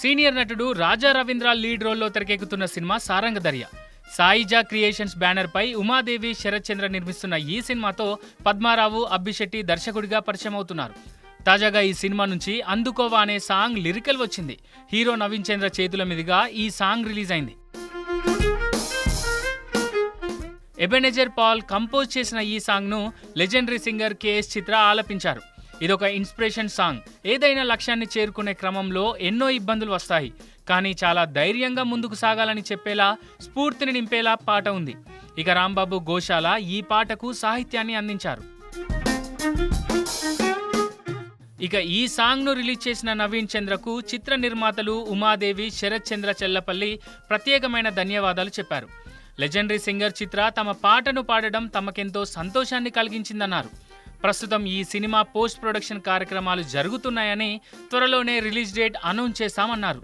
Senior నటుడు Raja Ravindra lead రోల్లో తెరకెక్కుతున్న సినిమా సారంగధర్య సాయిజా క్రియేషన్స్ బ్యానర్ పై ఉమాదేవి శరత్చంద్ర నిర్మిస్తున్న ఈ సినిమాతో పద్మారావు అబ్బిశెట్టి దర్శకుడిగా పరిచయం అవుతున్నారు తాజాగా ఈ సినిమా నుంచి అందుకోవా అనే సాంగ్ లిరికల్ వచ్చింది. హీరో నవీన్ చంద్ర చేతుల మీదుగా ఈ సాంగ్ రిలీజ్ అయింది ఎబెనెజర్ పాల్ కంపోజ్ చేసిన ఈ సాంగ్ను లెజెండరీ సింగర్ కెఎస్ చిత్ర ఆలపించారు. ఇదొక ఇన్స్పిరేషన్ సాంగ్. ఏదైనా లక్ష్యాన్ని చేరుకునే క్రమంలో ఎన్నో ఇబ్బందులు వస్తాయి. కానీ చాలా ధైర్యంగా ముందుకు సాగాలని చెప్పేలా స్ఫూర్తిని నింపేలా పాట ఉంది. ఇక రాంబాబు గోశాల ఈ పాటకు సాహిత్యాన్ని అందించారు. ఇక ఈ సాంగ్ను రిలీజ్ చేసిన నవీన్ చంద్రకు చిత్ర నిర్మాతలు ఉమాదేవి శరత్ చంద్ర చెల్లపల్లి ప్రత్యేకమైన ధన్యవాదాలు చెప్పారు. లెజెండరీ సింగర్ చిత్ర తమ పాటను పాడడం తమకెంతో సంతోషాన్ని కలిగించిందన్నారు. ప్రస్తుతం ఈ సినిమా పోస్ట్ ప్రొడక్షన్ కార్యక్రమాలు జరుగుతున్నాయని త్వరలోనే రిలీజ్ డేట్ అనౌన్స్ చేశామన్నారు.